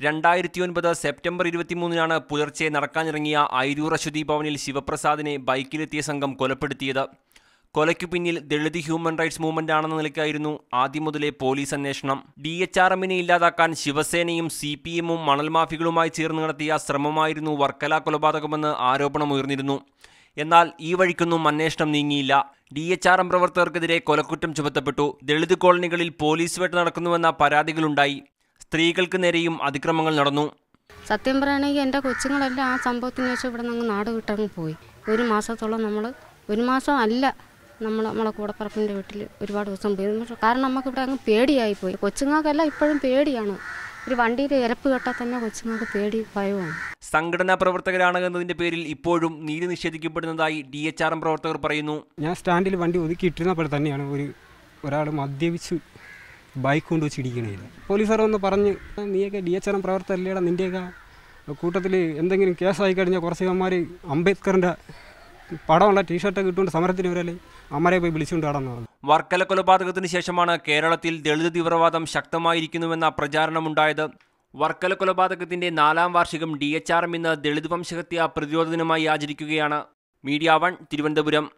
രണ്ടായിരത്തി ഒൻപത് സെപ്റ്റംബർ ഇരുപത്തിമൂന്നിനാണ് പുലർച്ചെ നടക്കാനിറങ്ങിയ ഐരൂർ അശ്വതി ഭവനിൽ ശിവപ്രസാദിനെ ബൈക്കിലെത്തിയ സംഘം കൊലപ്പെടുത്തിയത്. കൊലയ്ക്കു പിന്നിൽ ദളിത് ഹ്യൂമൻ റൈറ്റ്സ് മൂവ്മെന്റ് ആണെന്ന നിലയ്ക്കായിരുന്നു ആദ്യം മുതലേ പോലീസ് അന്വേഷണം. ഡി എച്ച് ആർ എമ്മിനെ ഇല്ലാതാക്കാൻ ശിവസേനയും സി പി എമ്മും മണൽമാഫികളുമായി ചേർന്ന് നടത്തിയ ശ്രമമായിരുന്നു വർക്കല കൊലപാതകമെന്ന് ആരോപണമുയർന്നിരുന്നു എന്നാൽ ഈ വഴിക്കൊന്നും അന്വേഷണം നീങ്ങിയില്ല. ഡി എച്ച് ആർ എം പ്രവർത്തകർക്കെതിരെ കൊലക്കുറ്റം ചുമത്തപ്പെട്ടു. ദളിത് കോളനികളിൽ പോലീസ് വേട്ട നടക്കുന്നുവെന്ന പരാതികളുണ്ടായി. സ്ത്രീകൾക്ക് നേരെയും അതിക്രമങ്ങൾ നടന്നു. സത്യം പറയുകയാണെങ്കിൽ എന്റെ കൊച്ചുങ്ങളെല്ലാം ആ സംഭവത്തിന് ശേഷം ഇവിടെ നിന്ന് നാട് വിട്ടങ്ങ് പോയി. ഒരു മാസത്തോളം നമ്മൾ ഒരു മാസം അല്ല നമ്മൾ നമ്മളെ കൂടപ്പറപ്പിന്റെ വീട്ടിൽ ഒരുപാട് ദിവസം പോയി. കാരണം നമുക്ക് ഇവിടെ അങ്ങ് പേടിയായി പോയി. കൊച്ചുങ്ങൾക്കെല്ലാം ഇപ്പോഴും പേടിയാണ്. ഒരു വണ്ടിയിൽ ഇരപ്പ് കേട്ടാൽ തന്നെ കൊച്ചുങ്ങൾക്ക് പേടി ഭയമാണ് സംഘടനാ പ്രവർത്തകരാണ് എന്നതിന്റെ പേരിൽ ഇപ്പോഴും നീതി നിഷേധിക്കപ്പെടുന്നതായി ഡി എച്ച് ആർ എം പ്രവർത്തകർ പറയുന്നു. ഞാൻ സ്റ്റാൻഡിൽ വണ്ടി ഒതുക്കി ഒതുക്കിയിട്ടിരുന്നപ്പോൾ തന്നെയാണ് ഒരു ഒരാൾ മദ്യപിച്ച് ബൈക്ക് കൊണ്ട് വെച്ച് ഇടിക്കണേത് പോലീസുകാർ ഒന്ന് പറഞ്ഞ് നീയൊക്കെ ഡി എച്ച് ആർ എം പ്രവർത്തകല്ലേടാ നിന്റെയൊക്കെ കൂട്ടത്തിൽ എന്തെങ്കിലും കേസായി കഴിഞ്ഞാൽ കുറച്ച് അമ്മമാർ അംബേദ്കറിന്റെ പടമുള്ള ടീഷർട്ടൊക്കെ ഇട്ടുകൊണ്ട് സമരത്തിന് വരല്ലേ അമ്മരെ പോയി വിളിച്ചുകൊണ്ട് പറഞ്ഞു. വർക്കല കൊലപാതകത്തിന് ശേഷമാണ് കേരളത്തിൽ ദളിത് തീവ്രവാദം ശക്തമായിരിക്കുന്നുവെന്ന പ്രചാരണമുണ്ടായത്. വർക്കല കൊലപാതകത്തിന്റെ നാലാം വാർഷികം ഡി എച്ച് ആർ എം ഇന്ന് ദളിത് വംശഹത്യ പ്രതിരോധ ദിനമായി ആചരിക്കുകയാണ്. Media one Thiruvananthapuram.